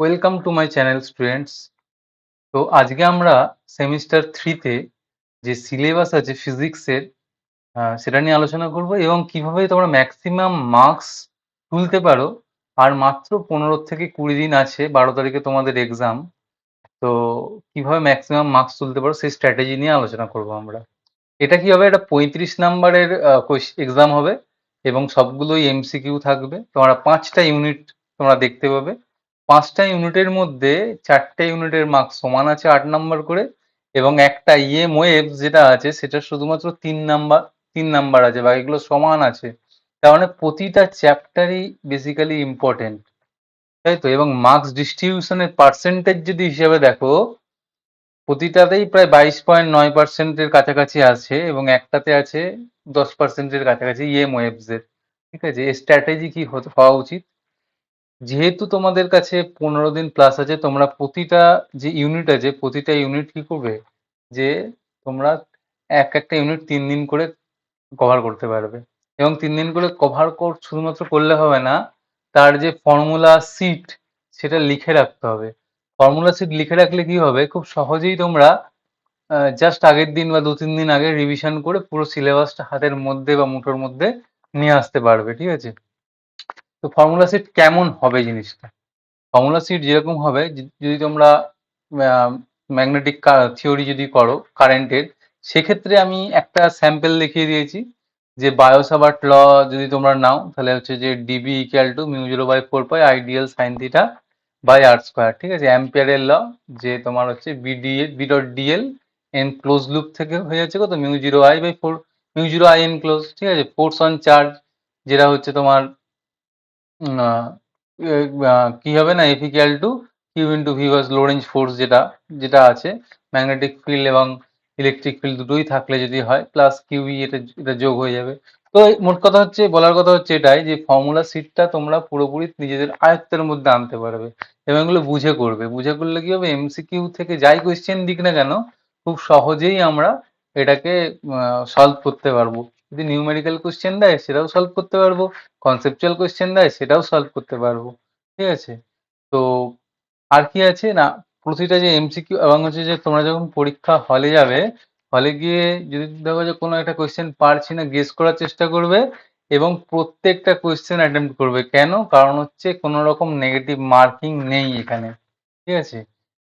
Welcome to my channel students তো আজকে আমরা সেমিস্টার থ্রিতে যে সিলেবাস আছে ফিজিক্সের সেটা নিয়ে আলোচনা করব এবং কীভাবে তোমরা ম্যাক্সিমাম মার্কস তুলতে পারো। আর মাত্র পনেরো থেকে কুড়ি দিন আছে, বারো তারিখে তোমাদের এক্সাম তো কীভাবে ম্যাক্সিমাম মার্কস তুলতে পারো, সেই স্ট্র্যাটেজি নিয়ে আলোচনা করব আমরা। এটা কি হবে? এটা পঁয়ত্রিশ নাম্বারের এক্সাম হবে এবং সবগুলোই এমসিকিউ থাকবে। তোমরা পাঁচটা ইউনিট তোমরা দেখতে পাবে। পাঁচটা ইউনিটের মধ্যে চারটে ইউনিটের মার্কস সমান আছে আট নাম্বার করে এবং একটা ইএম ওয়েভ যেটা আছে সেটা শুধুমাত্র তিন নাম্বার তিন নাম্বার আছে, বাকিগুলো সমান আছে। তার মানে প্রতিটা চ্যাপ্টারই বেসিক্যালি ইম্পর্টেন্ট তাই তো? এবং মার্কস ডিস্ট্রিবিউশনের পার্সেন্টেজ যদি হিসেবে দেখো, প্রতিটাতেই প্রায় বাইশ পয়েন্ট নয় পার্সেন্টের কাছাকাছি আছে এবং একটাতে আছে দশ পার্সেন্টের কাছাকাছি ইএম ওয়েভসের ঠিক আছে? স্ট্র্যাটেজি কি হওয়া উচিত? যেহেতু তোমাদের কাছে পনেরো দিন প্লাস আছে, তোমরা প্রতিটা যে ইউনিট আছে, প্রতিটা ইউনিট কি করবে? যে তোমরা এক একটা ইউনিট তিন দিন করে কভার করতে পারবে। এবং তিন দিন করে কভার কর শুধুমাত্র করলে হবে না, তার যে ফর্মুলা সিট সেটা লিখে রাখতে হবে। ফর্মুলা সিট লিখে রাখলে কি হবে? খুব সহজেই তোমরা জাস্ট আগের দিন বা দু তিন দিন আগে রিভিশন করে পুরো সিলেবাসটা হাতের মধ্যে বা মুঠোর মধ্যে নিয়ে আসতে পারবে, ঠিক আছে? তো ফর্মুলা সিট কেমন হবে জিনিসটা? ফর্মুলা সিট যেরকম হবে যদি তোমরা ম্যাগনেটিক থিওরি যদি করো কারেন্টের সেক্ষেত্রে আমি একটা স্যাম্পল দেখিয়ে দিয়েছি যে বায়োসাবার্ট ল যদি তোমরা নাও, তাহলে হচ্ছে যে dB equal to mu zero by four pi ideal sine theta by R square ঠিক আছে? অ্যাম্পিয়ারের ল, যে তোমার হচ্ছে BD B dot dl in closed loop থেকে হয়ে যাচ্ছে কত? Mu zero I by four mu zero I enclosed ঠিক আছে? ফোর্স অন চার্জ যেটা হচ্ছে তোমার কি হবে না F equal to q into v was Lorentz force যেটা যেটা আছে ম্যাগনেটিক ফিল্ড এবং ইলেকট্রিক ফিল্ড দুটোই থাকলে যদি হয় প্লাস কিউই এটা এটা যোগ হয়ে যাবে। তো মোট কথা হচ্ছে, বলার কথা হচ্ছে এটাই যে ফর্মুলা সিটটা তোমরা পুরোপুরি নিজেদের আয়ত্তের মধ্যে আনতে পারবে এবং এগুলো বুঝে করবে। বুঝে করলে কি হবে এমসিকিউ থেকে যাই কোয়েশ্চেন দিক না কেন, খুব সহজেই আমরা এটাকে সলভ করতে পারব। যদি নিউমেরিক্যাল কোয়েশ্চেন দেয়, সেটাও সলভ করতে পারব। কনসেপচুয়াল কোয়েশ্চেন দেয়, সেটাও সলভ করতে পারব। ঠিক আছে? তো আর কি আছে? না, প্রতিটা যে এমসিকিউ এবং হচ্ছে যে তোমরা যখন পরীক্ষা হলে যাবে হলে গিয়ে যদি দেখো যে কোনো একটা কোয়েশ্চেন পারছি না গেস করার চেষ্টা করবে এবং প্রত্যেকটা কোয়েশ্চেন অ্যাটেম্প করবে। কেন? কারণ হচ্ছে কোনো রকম নেগেটিভ মার্কিং নেই এখানে। ঠিক আছে?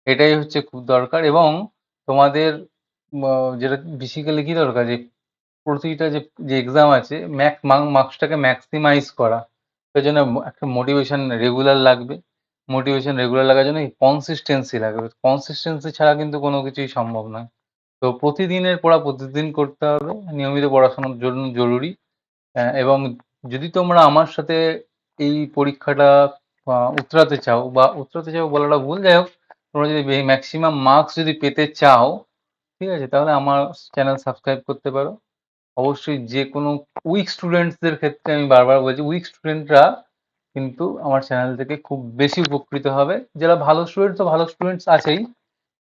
এটাই হচ্ছে খুব দরকার এবং তোমাদের যেটা বেসিক্যালি কি দরকার? যে প্রতিটা যে যে এক্সাম আছে ম্যাক মার্কসটাকে ম্যাক্সিমাইজ করা। সেই জন্য একটা মোটিভেশন রেগুলার লাগবে। মোটিভেশন রেগুলার লাগার জন্য কনসিস্টেন্সি লাগবে। কনসিস্টেন্সি ছাড়া কিন্তু কোনো কিছুই সম্ভব নয়। তো প্রতিদিনের পড়া প্রতিদিন করতে হবে। নিয়মিত পড়াশোনার জন্য জরুরি। এবং যদি তোমরা আমার সাথে এই পরীক্ষাটা উতরাতে চাও বা উতরাতে চাও বলাটা ভুল, যাই হোক, তোমরা যদি ম্যাক্সিমাম মার্কস যদি পেতে চাও, ঠিক আছে, তাহলে আমার চ্যানেল সাবস্ক্রাইব করতে পারো। অবশ্যই যে কোনো উইক স্টুডেন্টসদের ক্ষেত্রে আমি বারবার বলছি উইক স্টুডেন্টরা কিন্তু আমার চ্যানেল থেকে খুব বেশি উপকৃত হবে। যারা ভালো স্টুডেন্ট তো ভালো স্টুডেন্টস আছেই,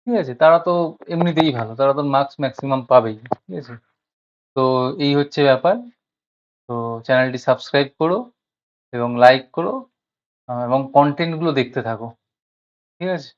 ঠিক আছে? তারা তো এমনিতেই ভালো, তারা তো মার্কস ম্যাক্সিমাম পাবেই, ঠিক আছে? তো এই হচ্ছে ব্যাপার। তো চ্যানেলটি সাবস্ক্রাইব করো এবং লাইক করো এবং কন্টেন্টগুলো দেখতে থাকো, ঠিক আছে?